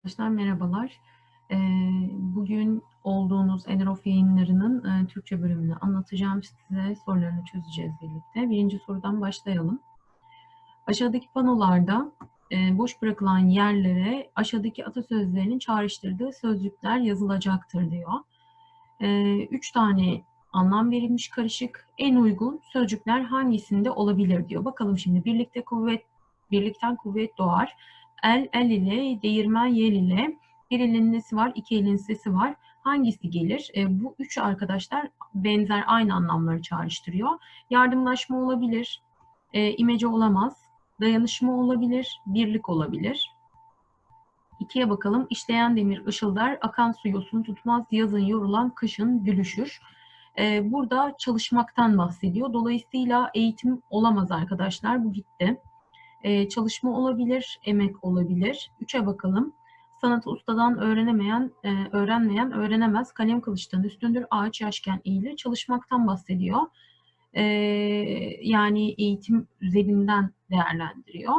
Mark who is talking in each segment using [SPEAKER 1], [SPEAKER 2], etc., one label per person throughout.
[SPEAKER 1] Arkadaşlar merhabalar. Ee, bugün olduğunuz Enerof yayınlarının e, Türkçe bölümünü anlatacağım size. Sorularını çözeceğiz birlikte. Birinci sorudan başlayalım. Aşağıdaki panolarda e, boş bırakılan yerlere aşağıdaki atasözlerinin çağrıştırdığı sözcükler yazılacaktır diyor. E, üç tane anlam verilmiş karışık. En uygun sözcükler hangisinde olabilir diyor. Bakalım şimdi birlikte kuvvet, birlikten kuvvet doğar el el ile, değirmen yel ile bir elin nesi var, iki elin sesi var. Hangisi gelir? E, bu üç arkadaşlar benzer aynı anlamları çağrıştırıyor. Yardımlaşma olabilir, e, imece olamaz, dayanışma olabilir, birlik olabilir. İkiye bakalım. İşleyen demir ışıldar, akan su yosun tutmaz, yazın yorulan, kışın gülüşür. E, burada çalışmaktan bahsediyor. Dolayısıyla eğitim olamaz arkadaşlar. Bu gitti. Ee, çalışma olabilir, emek olabilir. Üçe bakalım. Sanatı ustadan öğrenemeyen, e, öğrenmeyen öğrenemez. Kalem kılıçtan üstündür, ağaç yaşken eğilir. Çalışmaktan bahsediyor. Ee, yani eğitim üzerinden değerlendiriyor.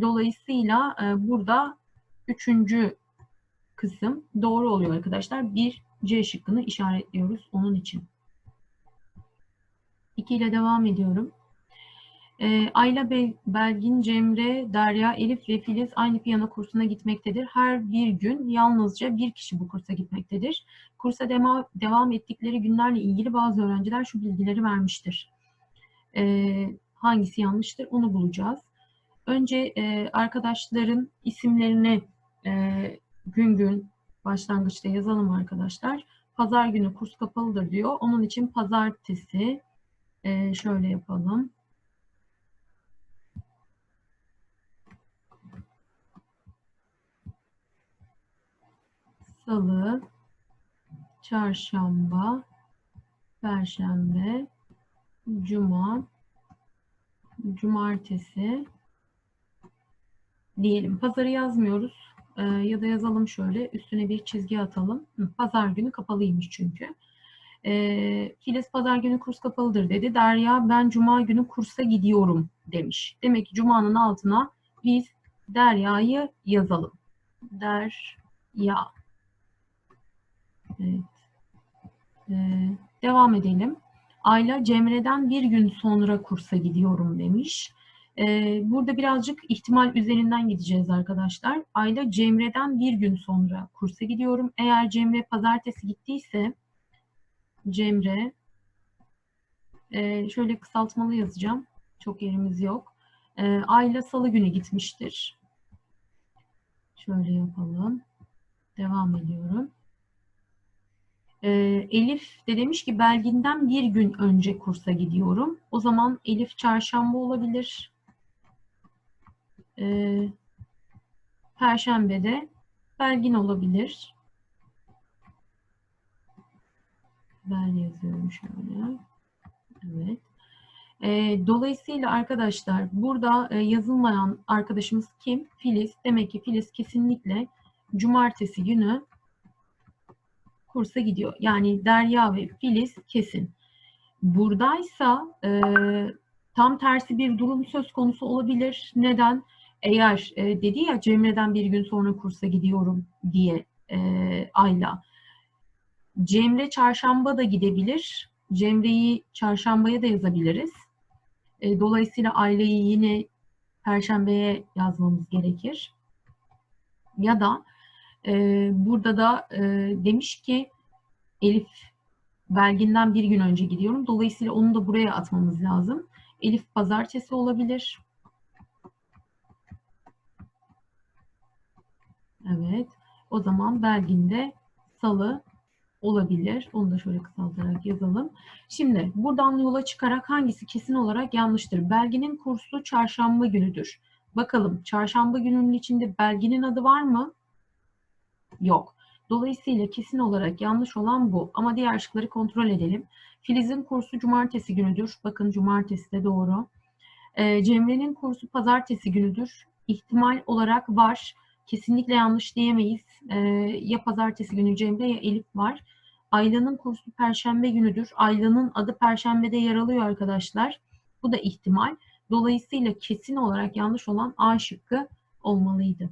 [SPEAKER 1] Dolayısıyla e, burada üçüncü kısım doğru oluyor arkadaşlar. Bir C şıkkını işaretliyoruz onun için. 2 ile devam ediyorum. E, Ayla Belgin, Cemre, Derya, Elif ve Filiz aynı piyano kursuna gitmektedir. Her bir gün yalnızca bir kişi bu kursa gitmektedir. Kursa dema, devam ettikleri günlerle ilgili bazı öğrenciler şu bilgileri vermiştir. E, hangisi yanlıştır onu bulacağız. Önce e, arkadaşların isimlerini e, gün gün başlangıçta yazalım arkadaşlar. Pazar günü kurs kapalıdır diyor. Onun için pazartesi e, şöyle yapalım. Salı, Çarşamba, Perşembe, Cuma, Cumartesi diyelim. Pazarı yazmıyoruz. Ee, ya da yazalım şöyle. Üstüne bir çizgi atalım. Pazar günü kapalıymış çünkü. Ee, Filiz pazar günü kurs kapalıdır dedi. Derya ben cuma günü kursa gidiyorum demiş. Demek ki cumanın altına biz Derya'yı yazalım. Derya. Evet. Ee, devam edelim. Ayla Cemre'den bir gün sonra kursa gidiyorum demiş. Ee, burada birazcık ihtimal üzerinden gideceğiz arkadaşlar. Ayla Cemre'den bir gün sonra kursa gidiyorum. Eğer Cemre pazartesi gittiyse Cemre e, şöyle kısaltmalı yazacağım. Çok yerimiz yok. E, Ayla salı günü gitmiştir. Şöyle yapalım. Devam ediyorum. E, Elif de demiş ki Belgin'den bir gün önce kursa gidiyorum. O zaman Elif çarşamba olabilir. E, Perşembe'de Belgin olabilir. Ben yazıyorum şöyle. Evet. E, dolayısıyla arkadaşlar burada e, yazılmayan arkadaşımız kim? Filiz. Demek ki Filiz kesinlikle cumartesi günü kursa gidiyor. Yani Derya ve Filiz kesin. Buradaysa e, tam tersi bir durum söz konusu olabilir. Neden? Eğer e, dedi ya Cemre'den bir gün sonra kursa gidiyorum diye e, Ayla. Cemre çarşamba da gidebilir. Cemre'yi çarşambaya da yazabiliriz. E, dolayısıyla aileyi yine perşembeye yazmamız gerekir. Ya da e, burada da e, demiş ki Elif Belgin'den bir gün önce gidiyorum. Dolayısıyla onu da buraya atmamız lazım. Elif pazartesi olabilir. Evet. O zaman Belgin'de salı olabilir. Onu da şöyle kısaltarak yazalım. Şimdi buradan yola çıkarak hangisi kesin olarak yanlıştır? Belgin'in kursu çarşamba günüdür. Bakalım çarşamba gününün içinde Belgin'in adı var mı? Yok. Dolayısıyla kesin olarak yanlış olan bu. Ama diğer şıkları kontrol edelim. Filiz'in kursu cumartesi günüdür. Bakın cumartesi de doğru. Ee, Cemre'nin kursu pazartesi günüdür. İhtimal olarak var. Kesinlikle yanlış diyemeyiz. Ee, ya pazartesi günü Cemre ya Elif var. Ayla'nın kursu perşembe günüdür. Ayla'nın adı perşembede yer alıyor arkadaşlar. Bu da ihtimal. Dolayısıyla kesin olarak yanlış olan A şıkkı olmalıydı.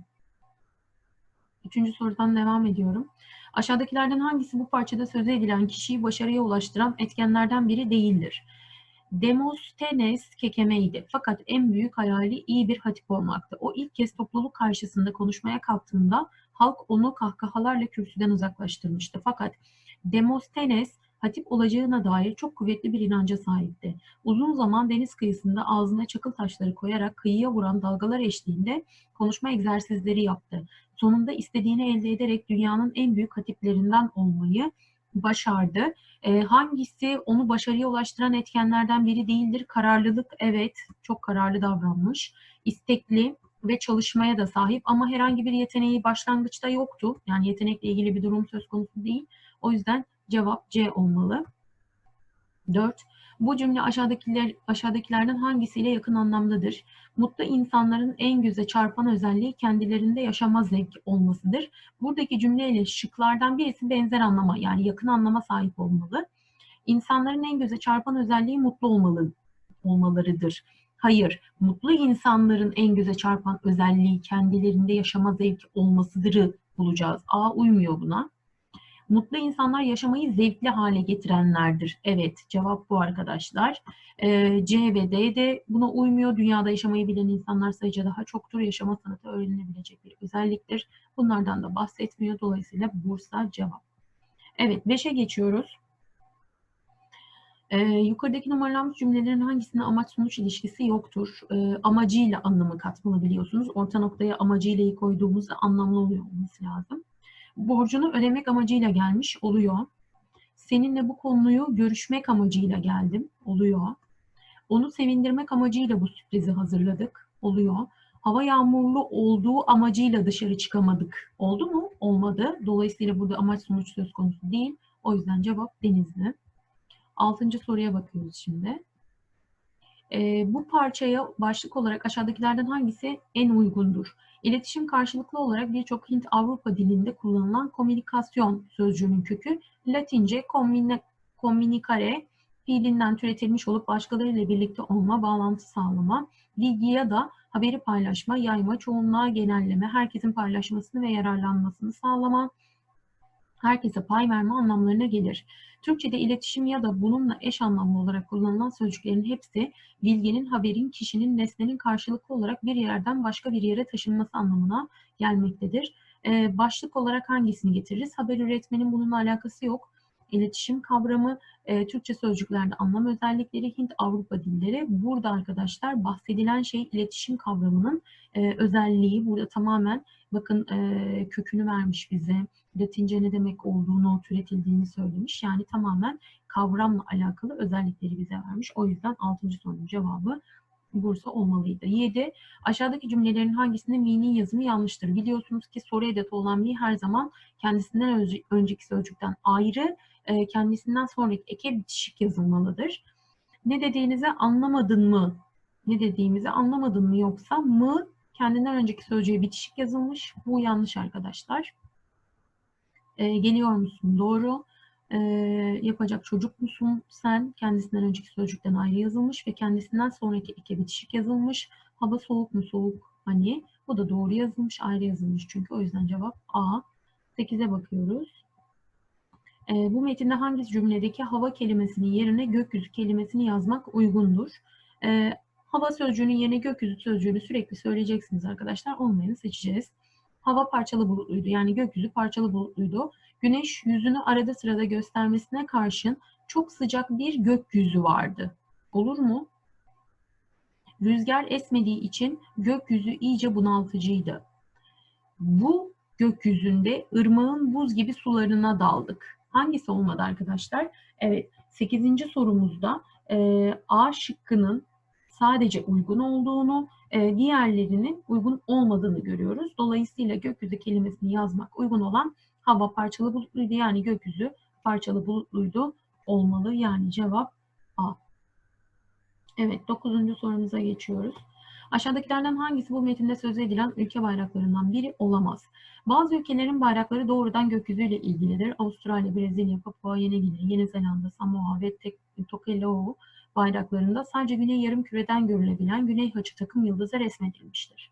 [SPEAKER 1] Üçüncü sorudan devam ediyorum. Aşağıdakilerden hangisi bu parçada söz edilen kişiyi başarıya ulaştıran etkenlerden biri değildir? Demosthenes kekemeydi fakat en büyük hayali iyi bir hatip olmaktı. O ilk kez topluluk karşısında konuşmaya kalktığında halk onu kahkahalarla kürsüden uzaklaştırmıştı. Fakat Demosthenes hatip olacağına dair çok kuvvetli bir inanca sahipti. Uzun zaman deniz kıyısında ağzına çakıl taşları koyarak kıyıya vuran dalgalar eşliğinde konuşma egzersizleri yaptı. Sonunda istediğini elde ederek dünyanın en büyük hatiplerinden olmayı başardı. E, hangisi onu başarıya ulaştıran etkenlerden biri değildir? Kararlılık, evet, çok kararlı davranmış. İstekli ve çalışmaya da sahip ama herhangi bir yeteneği başlangıçta yoktu. Yani yetenekle ilgili bir durum söz konusu değil. O yüzden cevap C olmalı. 4. Bu cümle aşağıdakiler, aşağıdakilerden hangisiyle yakın anlamdadır? Mutlu insanların en göze çarpan özelliği kendilerinde yaşama zevki olmasıdır. Buradaki cümleyle şıklardan birisi benzer anlama yani yakın anlama sahip olmalı. İnsanların en göze çarpan özelliği mutlu olmalı, olmalarıdır. Hayır, mutlu insanların en göze çarpan özelliği kendilerinde yaşama zevki olmasıdırı bulacağız. A uymuyor buna. Mutlu insanlar yaşamayı zevkli hale getirenlerdir. Evet, cevap bu arkadaşlar. Ee, C ve D de buna uymuyor. Dünyada yaşamayı bilen insanlar sayıca daha çoktur. Yaşama sanatı öğrenilebilecek bir özelliktir. Bunlardan da bahsetmiyor. Dolayısıyla Bursa cevap. Evet, 5'e geçiyoruz. Ee, yukarıdaki numaralanmış cümlelerin hangisinde amaç-sonuç ilişkisi yoktur? Ee, amacıyla anlamı katmalı biliyorsunuz. Orta noktaya amacıyla koyduğumuzda anlamlı oluyor olması lazım borcunu ödemek amacıyla gelmiş oluyor. Seninle bu konuyu görüşmek amacıyla geldim oluyor. Onu sevindirmek amacıyla bu sürprizi hazırladık oluyor. Hava yağmurlu olduğu amacıyla dışarı çıkamadık. Oldu mu? Olmadı. Dolayısıyla burada amaç sonuç söz konusu değil. O yüzden cevap denizli. Altıncı soruya bakıyoruz şimdi. E, bu parçaya başlık olarak aşağıdakilerden hangisi en uygundur? İletişim karşılıklı olarak birçok Hint-Avrupa dilinde kullanılan komünikasyon sözcüğünün kökü Latince communicare fiilinden türetilmiş olup başkalarıyla birlikte olma, bağlantı sağlama, bilgi ya da haberi paylaşma, yayma, çoğunluğa genelleme, herkesin paylaşmasını ve yararlanmasını sağlama, herkese pay verme anlamlarına gelir. Türkçe'de iletişim ya da bununla eş anlamlı olarak kullanılan sözcüklerin hepsi bilginin, haberin, kişinin, nesnenin karşılıklı olarak bir yerden başka bir yere taşınması anlamına gelmektedir. Ee, başlık olarak hangisini getiririz? Haber üretmenin bununla alakası yok. İletişim kavramı, e, Türkçe sözcüklerde anlam özellikleri, Hint-Avrupa dilleri. Burada arkadaşlar bahsedilen şey iletişim kavramının e, özelliği. Burada tamamen bakın e, kökünü vermiş bize Latince ne demek olduğunu, türetildiğini söylemiş. Yani tamamen kavramla alakalı özellikleri bize vermiş. O yüzden 6. sorunun cevabı Bursa olmalıydı. 7. Aşağıdaki cümlelerin hangisinde mi'nin yazımı yanlıştır? Biliyorsunuz ki soru edatı olan mi her zaman kendisinden önceki sözcükten ayrı, e, kendisinden sonraki eke bitişik yazılmalıdır. Ne dediğinizi anlamadın mı? Ne dediğimizi anlamadın mı yoksa mı kendinden önceki sözcüğe bitişik yazılmış. Bu yanlış arkadaşlar. E, geliyor musun? Doğru. E, yapacak çocuk musun? Sen kendisinden önceki sözcükten ayrı yazılmış ve kendisinden sonraki eke bitişik yazılmış. Hava soğuk mu? Soğuk. Hani bu da doğru yazılmış, ayrı yazılmış çünkü. O yüzden cevap A. 8'e bakıyoruz. E, bu metinde hangi cümledeki hava kelimesinin yerine gökyüzü kelimesini yazmak uygundur? E, hava sözcüğünün yerine gökyüzü sözcüğünü sürekli söyleyeceksiniz arkadaşlar. Olmayanı seçeceğiz. Hava parçalı bulutluydu. Yani gökyüzü parçalı bulutluydu. Güneş yüzünü arada sırada göstermesine karşın çok sıcak bir gökyüzü vardı. Olur mu? Rüzgar esmediği için gökyüzü iyice bunaltıcıydı. Bu gökyüzünde ırmağın buz gibi sularına daldık. Hangisi olmadı arkadaşlar? Evet, 8. sorumuzda e, A şıkkının sadece uygun olduğunu, e, diğerlerinin uygun olmadığını görüyoruz. Dolayısıyla gökyüzü kelimesini yazmak uygun olan hava parçalı bulutluydu. Yani gökyüzü parçalı bulutluydu olmalı. Yani cevap A. Evet, dokuzuncu sorumuza geçiyoruz. Aşağıdakilerden hangisi bu metinde söz edilen ülke bayraklarından biri olamaz? Bazı ülkelerin bayrakları doğrudan gökyüzüyle ilgilidir. Avustralya, Brezilya, Papua Yeni Gine, Yeni Zelanda, Samoa ve Tokelau bayraklarında sadece Güney Yarım Küreden görülebilen Güney Haçı takım yıldızı resmedilmiştir.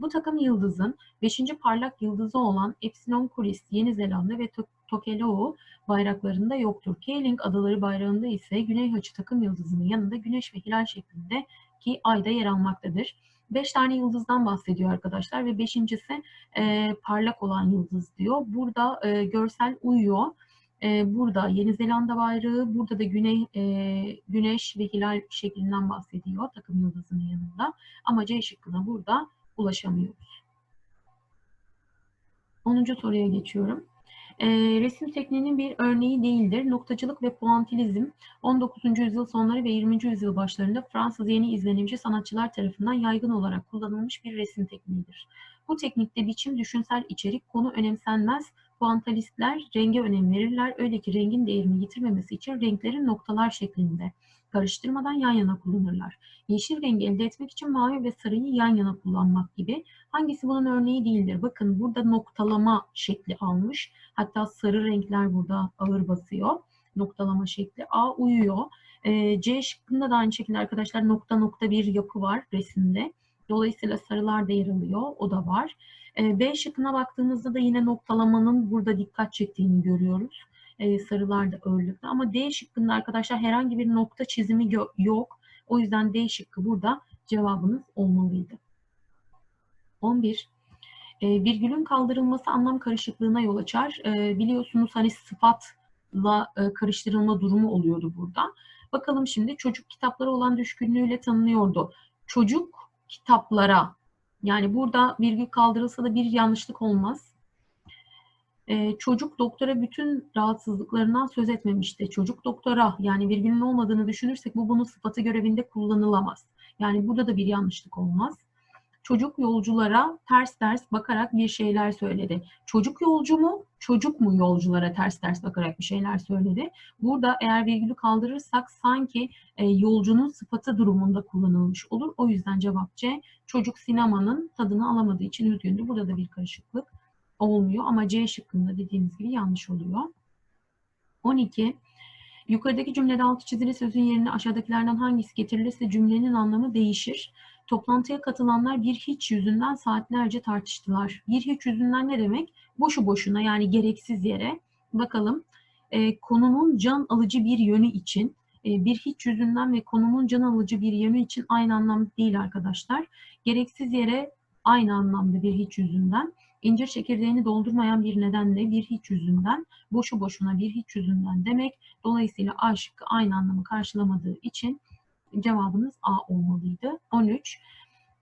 [SPEAKER 1] Bu takım yıldızın 5. parlak yıldızı olan Epsilon Kuris, Yeni Zelanda ve Tokelau bayraklarında yoktur. Keeling adaları bayrağında ise Güney Haçı takım yıldızının yanında güneş ve hilal şeklinde ki ayda yer almaktadır. 5 tane yıldızdan bahsediyor arkadaşlar ve beşincisi e, parlak olan yıldız diyor. Burada e, görsel uyuyor. E, burada Yeni Zelanda bayrağı, burada da güney e, güneş ve hilal şeklinden bahsediyor takım yıldızının yanında. Ama C şıkkına burada ulaşamıyoruz. 10. soruya geçiyorum. E, resim tekniğinin bir örneği değildir. Noktacılık ve puantilizm 19. yüzyıl sonları ve 20. yüzyıl başlarında Fransız yeni izlenimci sanatçılar tarafından yaygın olarak kullanılmış bir resim tekniğidir. Bu teknikte biçim, düşünsel içerik, konu önemsenmez. Puantalistler renge önem verirler. Öyle ki rengin değerini yitirmemesi için renklerin noktalar şeklinde karıştırmadan yan yana kullanırlar. Yeşil rengi elde etmek için mavi ve sarıyı yan yana kullanmak gibi. Hangisi bunun örneği değildir? Bakın burada noktalama şekli almış. Hatta sarı renkler burada ağır basıyor. Noktalama şekli. A uyuyor. E, C şıkkında da aynı şekilde arkadaşlar nokta nokta bir yapı var resimde. Dolayısıyla sarılar da yer alıyor. O da var. E, B şıkkına baktığımızda da yine noktalamanın burada dikkat çektiğini görüyoruz. E, sarılar da ağırlıkta. Ama D şıkkında arkadaşlar herhangi bir nokta çizimi yok. O yüzden D şıkkı burada cevabınız olmalıydı. 11. E, virgülün kaldırılması anlam karışıklığına yol açar. E, biliyorsunuz hani sıfatla e, karıştırılma durumu oluyordu burada. Bakalım şimdi çocuk kitapları olan düşkünlüğüyle tanınıyordu. Çocuk kitaplara yani burada virgül kaldırılsa da bir yanlışlık olmaz. Ee, çocuk doktora bütün rahatsızlıklarından söz etmemişti. Çocuk doktora yani virgülün olmadığını düşünürsek bu bunun sıfatı görevinde kullanılamaz. Yani burada da bir yanlışlık olmaz. Çocuk yolculara ters ters bakarak bir şeyler söyledi. Çocuk yolcu mu? Çocuk mu yolculara ters ters bakarak bir şeyler söyledi? Burada eğer virgülü kaldırırsak sanki e, yolcunun sıfatı durumunda kullanılmış olur. O yüzden cevap C. Çocuk sinemanın tadını alamadığı için üzgündü. Burada da bir karışıklık olmuyor ama C şıkkında dediğimiz gibi yanlış oluyor. 12. Yukarıdaki cümlede altı çizili sözün yerine aşağıdakilerden hangisi getirilirse cümlenin anlamı değişir. Toplantıya katılanlar bir hiç yüzünden saatlerce tartıştılar. Bir hiç yüzünden ne demek? Boşu boşuna yani gereksiz yere. Bakalım e, konunun can alıcı bir yönü için e, bir hiç yüzünden ve konunun can alıcı bir yönü için aynı anlam değil arkadaşlar. Gereksiz yere aynı anlamda bir hiç yüzünden. İncir çekirdeğini doldurmayan bir nedenle bir hiç yüzünden, boşu boşuna bir hiç yüzünden demek. Dolayısıyla A şıkkı aynı anlamı karşılamadığı için cevabınız A olmalıydı. 13.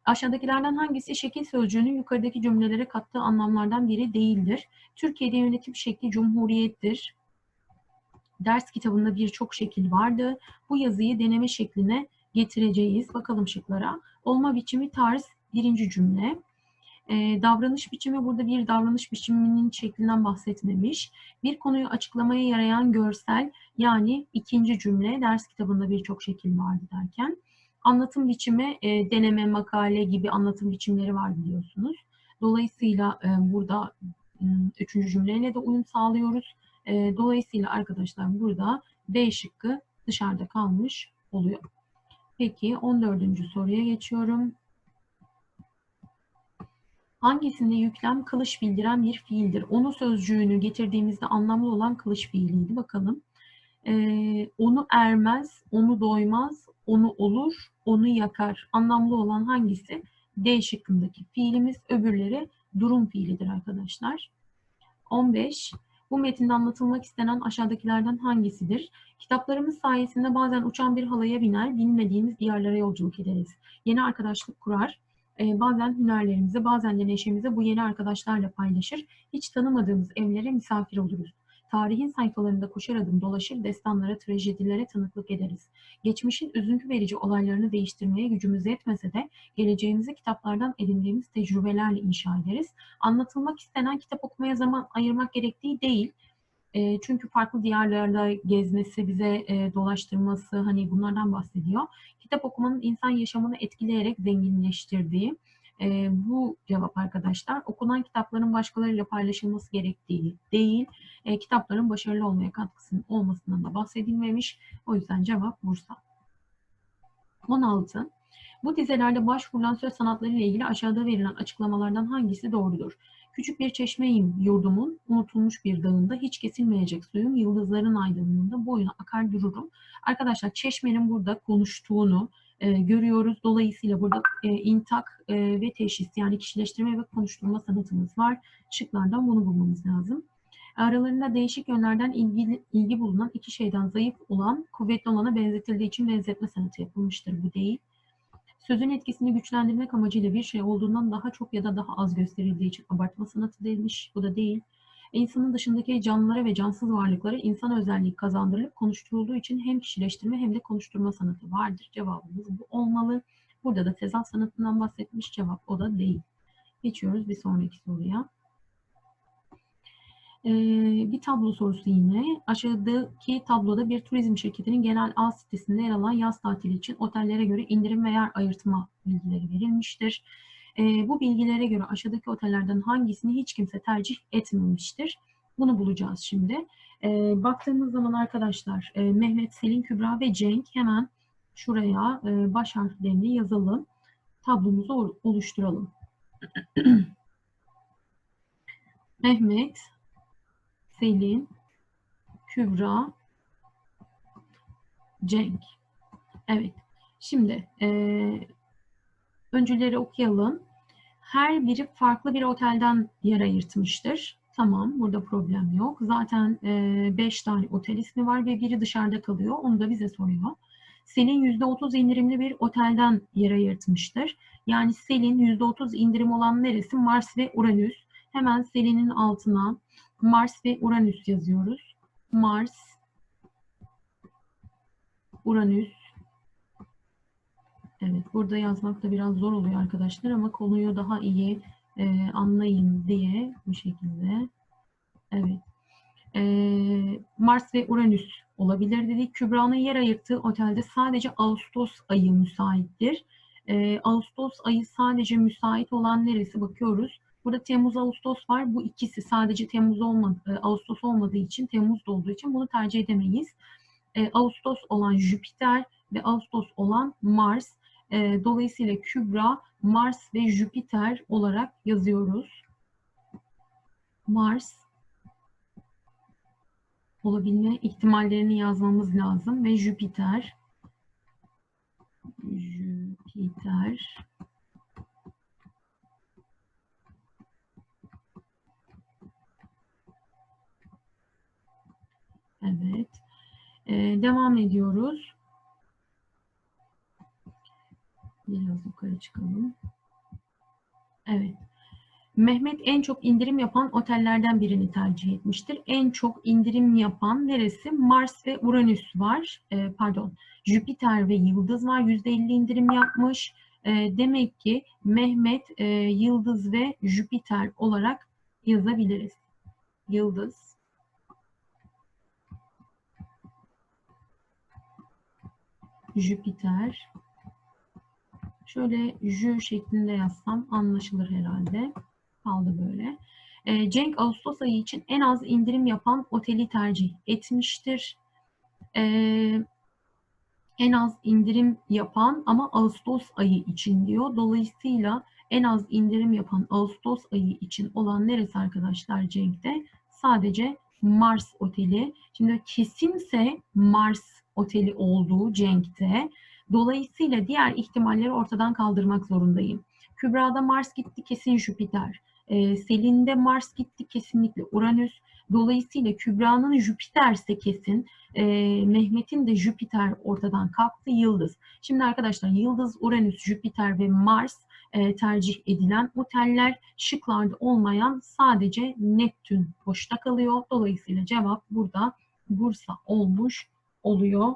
[SPEAKER 1] Aşağıdakilerden hangisi şekil sözcüğünün yukarıdaki cümlelere kattığı anlamlardan biri değildir? Türkiye'de yönetim şekli cumhuriyettir. Ders kitabında birçok şekil vardı. Bu yazıyı deneme şekline getireceğiz. Bakalım şıklara. Olma biçimi tarz birinci cümle. E, davranış biçimi burada bir davranış biçiminin şeklinden bahsetmemiş. Bir konuyu açıklamaya yarayan görsel yani ikinci cümle ders kitabında birçok şekil vardı derken. Anlatım biçimi e, deneme, makale gibi anlatım biçimleri var biliyorsunuz. Dolayısıyla e, burada e, üçüncü cümleyle de uyum sağlıyoruz. E, dolayısıyla arkadaşlar burada B şıkkı dışarıda kalmış oluyor. Peki 14. soruya geçiyorum. Hangisinde yüklem kılıç bildiren bir fiildir? Onu sözcüğünü getirdiğimizde anlamlı olan kılıç fiiliydi. Bakalım. Ee, onu ermez, onu doymaz, onu olur, onu yakar. Anlamlı olan hangisi? D şıkkındaki fiilimiz. Öbürleri durum fiilidir arkadaşlar. 15. Bu metinde anlatılmak istenen aşağıdakilerden hangisidir? Kitaplarımız sayesinde bazen uçan bir halaya biner, bilmediğimiz diyarlara yolculuk ederiz. Yeni arkadaşlık kurar, e, bazen hünerlerimizi, bazen de neşemizi bu yeni arkadaşlarla paylaşır. Hiç tanımadığımız evlere misafir oluruz. Tarihin sayfalarında koşar adım dolaşır, destanlara, trajedilere tanıklık ederiz. Geçmişin üzüntü verici olaylarını değiştirmeye gücümüz yetmese de geleceğimizi kitaplardan edindiğimiz tecrübelerle inşa ederiz. Anlatılmak istenen kitap okumaya zaman ayırmak gerektiği değil, e, çünkü farklı diyarlarda gezmesi, bize e, dolaştırması hani bunlardan bahsediyor. Kitap okumanın insan yaşamını etkileyerek zenginleştirdiği e, bu cevap arkadaşlar. Okunan kitapların başkalarıyla paylaşılması gerektiği değil, e, kitapların başarılı olmaya katkısının olmasından da bahsedilmemiş. O yüzden cevap Bursa. 16. Bu dizelerde başvurulan söz sanatları ile ilgili aşağıda verilen açıklamalardan hangisi doğrudur? Küçük bir çeşmeyim yurdumun, unutulmuş bir dağında, hiç kesilmeyecek suyum, yıldızların aydınlığında boyuna akar dururum. Arkadaşlar çeşmenin burada konuştuğunu e, görüyoruz. Dolayısıyla burada e, intak e, ve teşhis yani kişileştirme ve konuşturma sanatımız var. Şıklardan bunu bulmamız lazım. Aralarında değişik yönlerden ilgi, ilgi bulunan iki şeyden zayıf olan, kuvvetli olana benzetildiği için benzetme sanatı yapılmıştır. Bu değil. Sözün etkisini güçlendirmek amacıyla bir şey olduğundan daha çok ya da daha az gösterildiği için abartma sanatı denilmiş. Bu da değil. İnsanın dışındaki canlılara ve cansız varlıklara insan özelliği kazandırılıp konuşturulduğu için hem kişileştirme hem de konuşturma sanatı vardır. Cevabımız bu olmalı. Burada da tezat sanatından bahsetmiş cevap o da değil. Geçiyoruz bir sonraki soruya. Ee, bir tablo sorusu yine. Aşağıdaki tabloda bir turizm şirketinin genel ağ sitesinde yer alan yaz tatili için otellere göre indirim ve yer ayırtma bilgileri verilmiştir. Ee, bu bilgilere göre aşağıdaki otellerden hangisini hiç kimse tercih etmemiştir? Bunu bulacağız şimdi. Ee, baktığımız zaman arkadaşlar e, Mehmet, Selin, Kübra ve Cenk hemen şuraya e, baş harflerini yazalım. Tablomuzu oluşturalım. Mehmet, Selin, Kübra, Cenk. Evet. Şimdi e, öncüleri okuyalım. Her biri farklı bir otelden yer ayırtmıştır. Tamam, burada problem yok. Zaten 5 e, tane otel ismi var ve biri dışarıda kalıyor. Onu da bize soruyor. Selin %30 indirimli bir otelden yer ayırtmıştır. Yani Selin %30 indirim olan neresi? Mars ve Uranüs. Hemen Selin'in altına Mars ve Uranüs yazıyoruz. Mars, Uranüs. Evet, burada yazmak da biraz zor oluyor arkadaşlar ama konuyu daha iyi e, anlayın diye bu şekilde. Evet. E, Mars ve Uranüs olabilir dedik. Kübra'nın yer ayırttığı otelde sadece Ağustos ayı müsaittir. E, Ağustos ayı sadece müsait olan neresi bakıyoruz. Burada Temmuz, Ağustos var. Bu ikisi sadece Temmuz olmadı, e, Ağustos olmadığı için, Temmuz olduğu için bunu tercih edemeyiz. E, Ağustos olan Jüpiter ve Ağustos olan Mars. E, dolayısıyla Kübra, Mars ve Jüpiter olarak yazıyoruz. Mars olabilme ihtimallerini yazmamız lazım ve Jüpiter Jüpiter Evet. Ee, devam ediyoruz. Biraz yukarı çıkalım. Evet. Mehmet en çok indirim yapan otellerden birini tercih etmiştir. En çok indirim yapan neresi? Mars ve Uranüs var. E, pardon. Jüpiter ve Yıldız var. %50 indirim yapmış. E, demek ki Mehmet, e, Yıldız ve Jüpiter olarak yazabiliriz. Yıldız, Jüpiter. Şöyle Jü şeklinde yazsam anlaşılır herhalde. Kaldı böyle. E, Cenk Ağustos ayı için en az indirim yapan oteli tercih etmiştir. E, en az indirim yapan ama Ağustos ayı için diyor. Dolayısıyla en az indirim yapan Ağustos ayı için olan neresi arkadaşlar Cenk'te? Sadece Mars Oteli. Şimdi kesinse Mars Oteli olduğu Cenk'te. Dolayısıyla diğer ihtimalleri ortadan kaldırmak zorundayım. Kübra'da Mars gitti kesin Jüpiter. E, Selin'de Mars gitti kesinlikle Uranüs. Dolayısıyla Kübra'nın Jüpiter ise kesin. E, Mehmet'in de Jüpiter ortadan kalktı Yıldız. Şimdi arkadaşlar Yıldız, Uranüs, Jüpiter ve Mars e, tercih edilen oteller şıklarda olmayan sadece Neptün boşta kalıyor. Dolayısıyla cevap burada Bursa olmuş oluyor.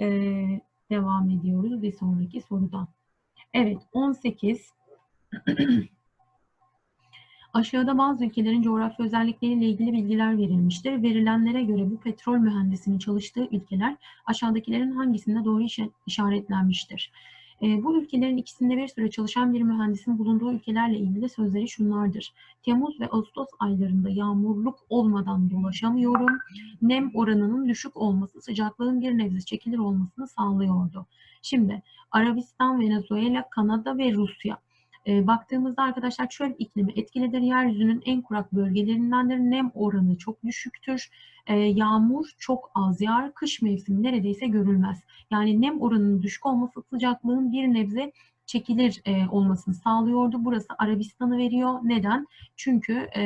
[SPEAKER 1] Ee, devam ediyoruz bir sonraki sorudan. Evet 18 Aşağıda bazı ülkelerin coğrafya özellikleriyle ilgili bilgiler verilmiştir. Verilenlere göre bu petrol mühendisinin çalıştığı ülkeler aşağıdakilerin hangisinde doğru işaretlenmiştir? E, bu ülkelerin ikisinde bir süre çalışan bir mühendisin bulunduğu ülkelerle ilgili sözleri şunlardır. Temmuz ve Ağustos aylarında yağmurluk olmadan dolaşamıyorum. Nem oranının düşük olması sıcaklığın bir nebze çekilir olmasını sağlıyordu. Şimdi Arabistan, Venezuela, Kanada ve Rusya. E, baktığımızda arkadaşlar çöl iklimi etkilidir. Yeryüzünün en kurak bölgelerindendir. Nem oranı çok düşüktür. E, yağmur çok az yağar. Kış mevsimi neredeyse görülmez. Yani nem oranının düşük olması sıcaklığın bir nebze çekilir e, olmasını sağlıyordu. Burası Arabistan'ı veriyor. Neden? Çünkü e,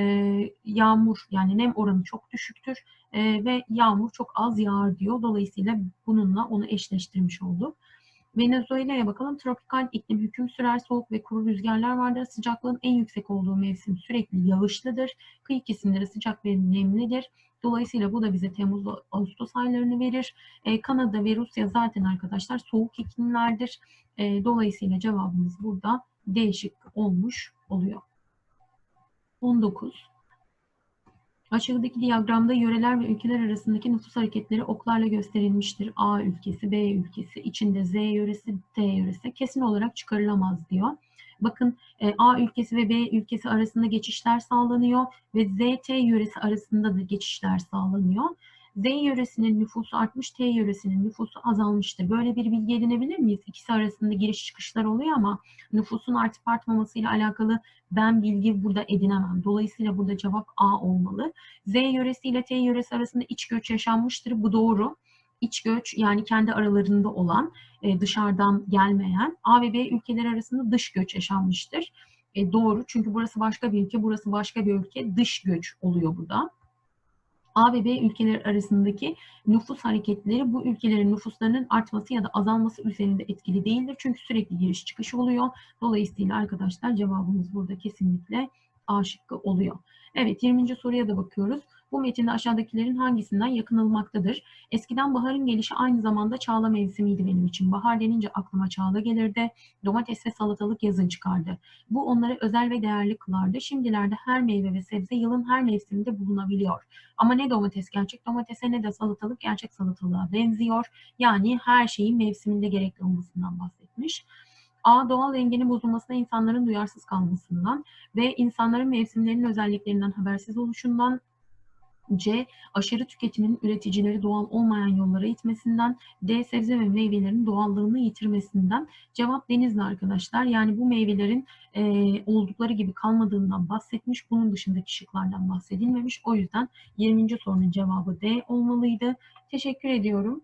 [SPEAKER 1] yağmur yani nem oranı çok düşüktür e, ve yağmur çok az yağar diyor. Dolayısıyla bununla onu eşleştirmiş olduk. Venezuela'ya bakalım. Tropikal iklim hüküm sürer, soğuk ve kuru rüzgarlar vardır. Sıcaklığın en yüksek olduğu mevsim sürekli yağışlıdır. Kıyı kesimleri sıcak ve nemlidir. Dolayısıyla bu da bize Temmuz Ağustos aylarını verir. E, Kanada ve Rusya zaten arkadaşlar soğuk iklimlerdir. E, dolayısıyla cevabımız burada değişik olmuş oluyor. 19. Aşağıdaki diyagramda yöreler ve ülkeler arasındaki nüfus hareketleri oklarla gösterilmiştir. A ülkesi, B ülkesi, içinde Z yöresi, T yöresi kesin olarak çıkarılamaz diyor. Bakın e, A ülkesi ve B ülkesi arasında geçişler sağlanıyor ve Z, T yöresi arasında da geçişler sağlanıyor. Z yöresinin nüfusu artmış, T yöresinin nüfusu azalmıştır. Böyle bir bilgi edinebilir miyiz? İkisi arasında giriş çıkışlar oluyor ama nüfusun artıp artmamasıyla alakalı ben bilgi burada edinemem. Dolayısıyla burada cevap A olmalı. Z yöresi ile T yöresi arasında iç göç yaşanmıştır. Bu doğru. İç göç yani kendi aralarında olan e, dışarıdan gelmeyen A ve B ülkeler arasında dış göç yaşanmıştır. E, doğru çünkü burası başka bir ülke, burası başka bir ülke. Dış göç oluyor bu da. A ve B ülkeler arasındaki nüfus hareketleri bu ülkelerin nüfuslarının artması ya da azalması üzerinde etkili değildir. Çünkü sürekli giriş çıkış oluyor. Dolayısıyla arkadaşlar cevabımız burada kesinlikle A şıkkı oluyor. Evet 20. soruya da bakıyoruz. Bu metinde aşağıdakilerin hangisinden yakınılmaktadır? Eskiden baharın gelişi aynı zamanda çağla mevsimiydi benim için. Bahar denince aklıma çağla gelirdi. Domates ve salatalık yazın çıkardı. Bu onları özel ve değerli kılardı. Şimdilerde her meyve ve sebze yılın her mevsiminde bulunabiliyor. Ama ne domates gerçek domatese ne de salatalık gerçek salatalığa benziyor. Yani her şeyin mevsiminde gerekli olmasından bahsetmiş. A. Doğal dengenin bozulmasına insanların duyarsız kalmasından ve insanların mevsimlerin özelliklerinden habersiz oluşundan C. Aşırı tüketimin üreticileri doğal olmayan yollara itmesinden. D. Sebze ve meyvelerin doğallığını yitirmesinden. Cevap denizli arkadaşlar. Yani bu meyvelerin e, oldukları gibi kalmadığından bahsetmiş. Bunun dışındaki şıklardan bahsedilmemiş. O yüzden 20. sorunun cevabı D olmalıydı. Teşekkür ediyorum.